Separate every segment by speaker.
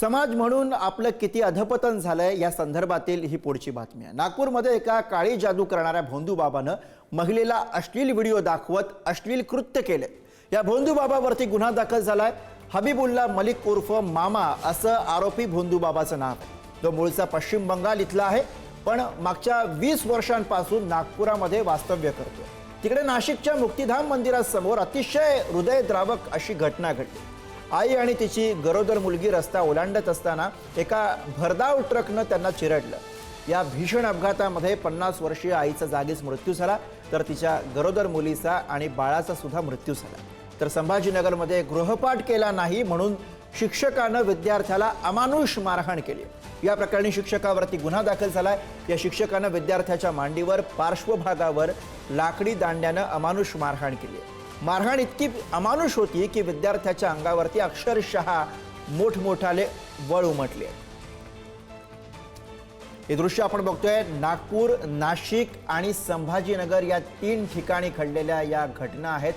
Speaker 1: समाज म्हणून आपलं किती अधपतन झालंय या संदर्भातील ही पुढची बातमी आहे. नागपूरमध्ये एका काळी जादू करणाऱ्या भोंदूबाबानं महिलेला अश्लील व्हिडिओ दाखवत अश्लील कृत्य केले. या भोंदूबाबावरती गुन्हा दाखल झालाय. हबीबुल्ला मलिक उर्फ मामा असं आरोपी भोंदूबाबाचं नाव आहे. तो मूळचा पश्चिम बंगाल इथला आहे पण मागच्या वीस वर्षांपासून नागपुरामध्ये वास्तव्य करतो तिकडे नाशिकच्या मुक्तिधाम मंदिरासमोर अतिशय हृदयद्रावक अशी घटना घडली. आई आणि तिची गरोदर मुलगी रस्ता ओलांडत असताना एका भरधाव ट्रकनं त्यांना चिरडलं. या भीषण अपघातामध्ये पन्नास वर्षीय आईचा जागीच मृत्यू झाला तर तिच्या गरोदर मुलीचा आणि बाळाचा सुद्धा मृत्यू झाला. तर संभाजीनगरमध्ये गृहपाठ केला नाही म्हणून शिक्षकानं विद्यार्थ्याला अमानुष मारहाण केली. या प्रकरणी शिक्षकावरती गुन्हा दाखल झालाय. या शिक्षकानं विद्यार्थ्याच्या मांडीवर पार्श्वभागावर लाकडी दांड्यानं अमानुष मारहाण केली मारहाण इतकी अमानुष होती की विद्यार्थ्याच्या अंगावरती अक्षरशः मोठमोठाले वळ उमटले. हे दृश्य आपण बघतोय. नागपूर नाशिक आणि संभाजीनगर या तीन ठिकाणी घडलेल्या या घटना आहेत.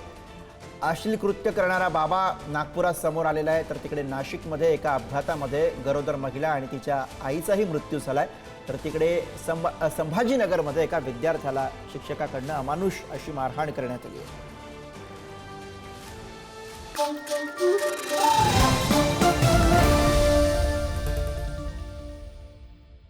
Speaker 1: अश्लील कृत्य करणारा बाबा नागपुरात समोर आलेला आहे. तर तिकडे नाशिकमध्ये एका अपघातामध्ये गरोदर महिला आणि तिच्या आईचाही मृत्यू झाला आहे तर तिकडे संभा संभाजीनगरमध्ये एका विद्यार्थ्याला शिक्षकाकडनं अमानुष अशी मारहाण करण्यात आली आहे. bom, bom, bom.